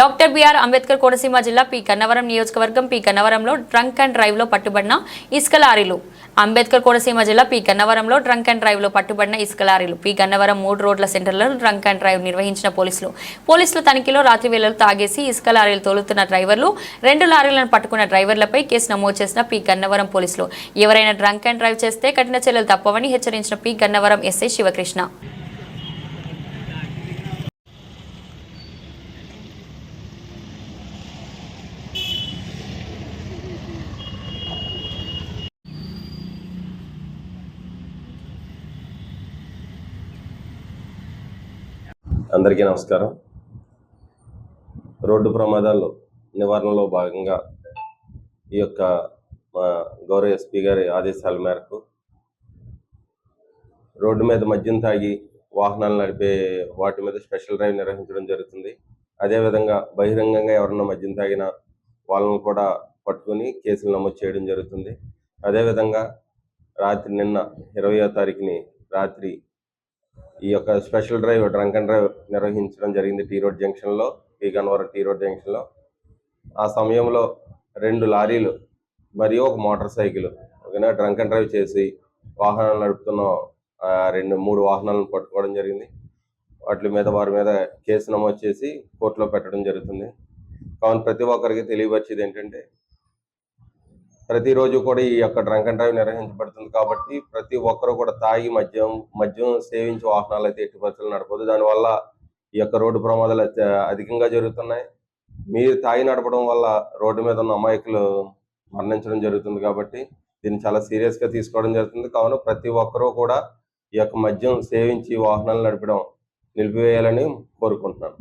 Doctor BR Ambedkar Konaseema జిల్లా P Gannavaram నియోజకవర్గం P గన్నవరంలో డ్రంక్ అండ్ డ్రైవ్లో పట్టుబడిన ఇసుక లారీలు. అంబేద్కర్ కోనసీమ జిల్లా పి గన్నవరంలో డ్రంక్ అండ్ డ్రైవ్లో పట్టుబడిన ఇసుక లారీలు. పి గన్నవరం మూడు రోడ్ల సెంటర్లో డ్రంక్ అండ్ డ్రైవ్ నిర్వహించిన పోలీసులు. పోలీసుల తనిఖీలో రాత్రి వేళలు తాగేసి ఇసుక లారీలు తోలుతున్న డ్రైవర్లు రెండు లారీలను పట్టుకున్న డ్రైవర్లపై కేసు నమోదు చేసిన పి గన్నవరం పోలీసులు. ఎవరైనా డ్రంక్ అండ్ డ్రైవ్ చేస్తే కఠిన చర్యలు తప్పవని హెచ్చరించిన పి గన్నవరం ఎస్ఐ శివకృష్ణ. అందరికీ నమస్కారం. రోడ్డు ప్రమాదాలు నివారణలో భాగంగా ఈ యొక్క మా గౌరవ ఎస్పీ గారి ఆదేశాల మేరకు రోడ్డు మీద మద్యం తాగి వాహనాలు నడిపే వాటి మీద స్పెషల్ డ్రైవ్ నిర్వహించడం జరుగుతుంది. అదేవిధంగా బహిరంగంగా ఎవరన్నా మద్యం తాగినా వాళ్ళను కూడా పట్టుకుని కేసులు నమోదు చేయడం జరుగుతుంది. అదేవిధంగా రాత్రి నిన్న ఇరవయో తారీఖుని రాత్రి ఈ యొక్క special drive drunk and drive నిర్వహించడం జరిగింది టీ రోడ్ జంక్షన్లో పీ గన్నవరం టీ రోడ్ జంక్షన్లో. ఆ సమయంలో రెండు లారీలు మరియు ఒక మోటార్ సైకిల్ ఓకేనా? డ్రంక్ అండ్ డ్రైవ్ చేసి వాహనాలు నడుపుతున్న రెండు మూడు వాహనాలను పట్టుకోవడం జరిగింది. వాటి మీద వారి మీద కేసు నమోదు చేసి కోర్టులో పెట్టడం జరుగుతుంది. కావున ప్రతి ఒక్కరికి తెలియవచ్చేది ఏంటంటే ప్రతిరోజు కూడా ఈ యొక్క డ్రంక్ అండ్ డ్రైవ్ నిర్వహించబడుతుంది కాబట్టి ప్రతి ఒక్కరూ కూడా తాగి మద్యం మద్యం సేవించి వాహనాలు అయితే ఎట్టి పరిస్థితులు నడపదు దానివల్ల ఈ యొక్క రోడ్డు ప్రమాదాలు అధికంగా జరుగుతున్నాయి. మీరు తాగి నడపడం వల్ల రోడ్డు మీద ఉన్న అమాయకులు మరణించడం జరుగుతుంది కాబట్టి దీన్ని చాలా సీరియస్గా తీసుకోవడం జరుగుతుంది. కావున ప్రతి ఒక్కరూ కూడా ఈ యొక్క మద్యం సేవించి వాహనాలు నడపడం నిలిపివేయాలని కోరుకుంటున్నాను.